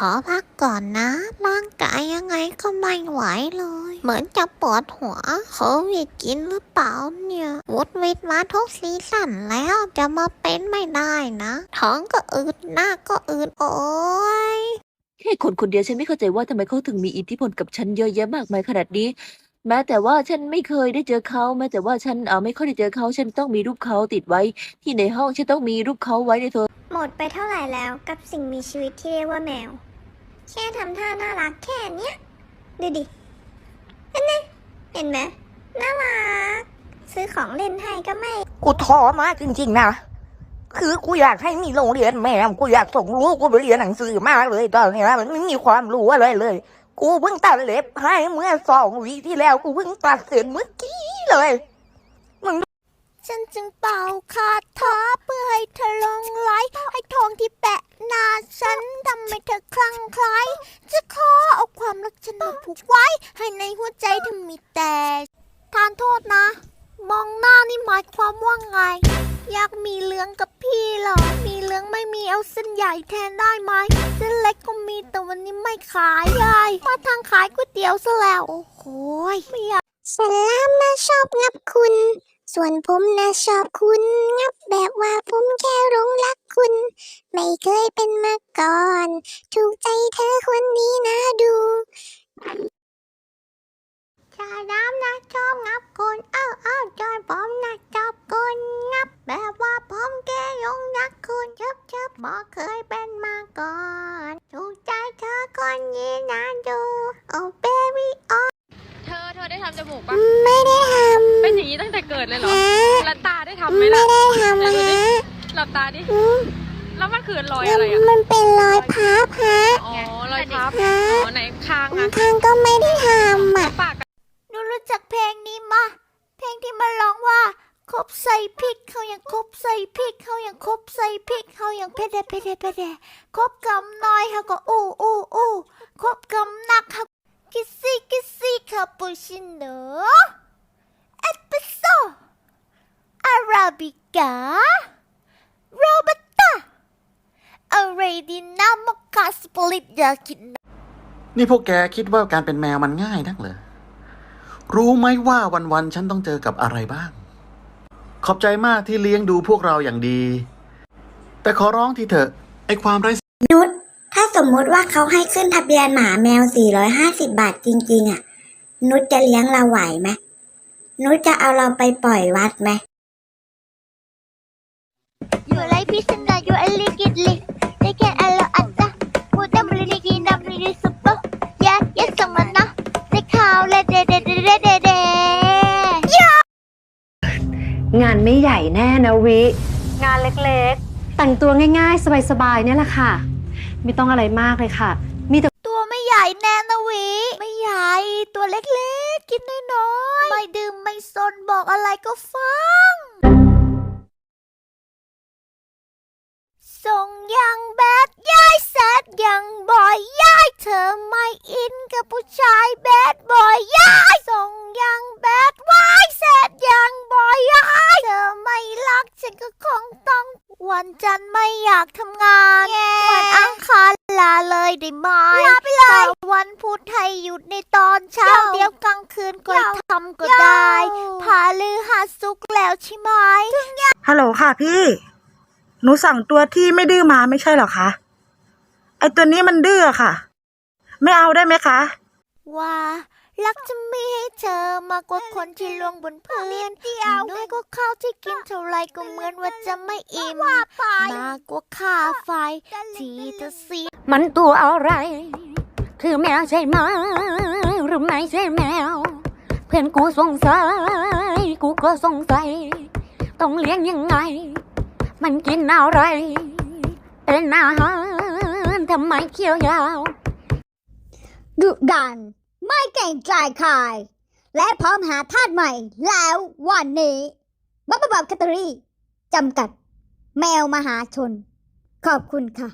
ขอพักก่อนนะ ร่างกายยังไงก็ไม่ไหวเลย เหมือนจะปวดหัวโควิดกินหรือเปล่าเนี่ยวุดวิดมาทุกซีซั่นแล้วจะมาเป็นไม่ได้นะ ท้องก็อืดหน้าก็อืดโอ้ยแค่คนคนเดียวฉันไม่เข้าใจว่าทำไมเขาถึงมีอิทธิพลกับฉันเยอะแยะมากมายขนาดนี้แม้แต่ว่าฉันไม่เคยได้เจอเขาแม้แต่ว่าฉันเออไม่ค่อยได้เจอเขาฉันต้องมีรูปเขาติดไว้ ที่ในห้องฉันต้องมีรูปเขาไว้ในโทรหมดไปเท่าไหร่แล้วกับสิ่งมีชีวิตที่เรียกว่าแมว แค่ทำท่าน่ารักแค่เนี้ย ดูดิเห็นไหมเห็นไหมน่ารัก ซื้อของเล่นให้ก็ไม่ กูท้อมากจริงๆนะ คือกูอยากให้มีโรงเรียนแม่กูอยากส่งลูกกูไปเรียนหนังสือมากเลยตอนนี้นะมันไม่มีความรู้อะไรเลย กูเพิ่งตัดเล็บให้เมื่อสองวีที่แล้ว กูเพิ่งตัดเสร็จเมื่อกี้เลย ฉันจึงเป่าคาถาเพื่อให้เธอลงไหลให้ทองที่แปะหน้าฉันทำให้เธอคลั่งไคล้จะขอเอาความรักฉันมาผูกไว้ ให้ในหัวใจเธอมีแต่ ทานโทษนะ มองหน้านี่หมายความว่าไง อยากมีเรื่องกับพี่เหรอ มีเรื่องไม่มีเอาเส้นใหญ่แทนได้ไหมเส้นเล็กก็มีแต่วันนี้ไม่ขายยายมาทางขายก๋วยเตี๋ยวซะแล้ว โอ้โหยไม่อยาก สลามนะชอบงับคุณ ส่วนผมนะชอบคุณ งับแบบว่าผมแค่หลงรักคุณ ไม่เคยเป็นมาก่อน ถูกใจเธอคนนี้นะดูชาดำนะชอบงับคนเอ้าเอ้าจอยผมนะชอบคนงับแบบว่าผมแค่ยงรักคุณเชิบเชิบบอกเคยเป็นมาก่อน ถูกใจเธอคนนี้นะดูโอ้เทำจมูกปะไม่ได้ทเป็นอย่างนี้ตั้งแต่เกิดเลยเหรำอฮะแล้วตาได้ทำไหมไม่ล่ะได้ทำไหนดูดิฮะหลับตาดิอืมแล้วมันคือรอยอะไรอะมันเป็นรอยพับฮะอ๋อรอยพับฮะอ๋อไหนคางอะทางก็ไม่ได้ทำอะปากอะหนูรู้จักเพลงนี้มาเพลงที่มันร้องว่าคบใส่พริกเขายังคบใส่พริกเขายังคบใส่พริกเขายังเพเดเพเดเพเดคบกำน้อยเขาก็อู้อู้อู้คบกำหนักเขากิซซี่กิซซี่คาปูชิโน่เอสเปรสโซอารา บิก้าโรบัสต้าอะไรดีนามอคคาสปลิตยากินนี่พวกแกคิดว่าการเป็นแมวมันง่ายนักเหรอ รู้ไหมว่าวันๆฉันต้องเจอกับอะไรบ้าง ขอบใจมากที่เลี้ยงดูพวกเราอย่างดี แต่ขอร้องทีเถอะ ไอความไร้นุชถ้าสมมุติว่าเขาให้ขึ้นทะเบียนหมาแมว 450 บาทจริง ๆ อะ นุชจะเลี้ยงเราไหวไหมนุชจะเอาเราไปปล่อยวัดไหม อยู่ไรพิษณุอยู่อลิกิลิได้แค่อลอัตตาพูดดัมริกินัมริสุปเปอร์ยะยะสมนะได้ข่าวเลยเดเดเดเดเดเดงานไม่ใหญ่แน่นะวิ งานเล็กๆ แต่งตัวง่ายๆ สบายๆเนี่ยแหละค่ะ ไม่ต้องอะไรมากเลยค่ะ มีแต่ตัวไม่ใหญ่แน่นะวิ ไม่ใหญ่ตัวเล็กๆ กินน้อยๆ ไม่ดื่มไม่สนบอกอะไรก็ฟัง ส่งยังแบดย้ายแซดยังบอยย้ายเธอไม่อินกับผู้ชายแบดบอยย้ายส่งยังแบดวายแซดยังบอยย้ายเธอไม่รักฉันก็คงต้อง วันจันทร์ไม่อยากทำงานวันอังคารลาเลยได้ไหมลาไปเลยวันพุธให้หยุดในตอนเช้าเดี๋ยวกลางคืนก็ทำก็ได้ พาลือหาสุกแล้วใช่ไหมฮัลโหลค่ะพี่ หนูสั่งตัวที่ไม่ดื้อมาไม่ใช่เหรอคะ ไอตัวนี้มันดื้อค่ะ ไม่เอาได้ไหมคะ ว่ารักจะมีให้เธอมากกว่าคนที่ลวงบนพื้นเดียวน้อยกว่าข้าวที่กินเท่าไรก็เหมือนว่าจะไม่อิ่ม มากกว่าค่าไฟที่เธอเสียมันตัวอะไร คือแมวใช่ไหมหรือไม่ใช่แมว เพื่อนกูสงสัย กูก็สงสัย ต้องเลี้ยงยังไง มันกินอะไรเป็นอาหารทำไมเคี้ยวยาวดุดัน ไม่เก่งใจใครและพร้อมหาทาสใหม่ แล้ววันนี้บับบับแคตตอรี่จำกัด แมวมหาชน ขอบคุณค่ะ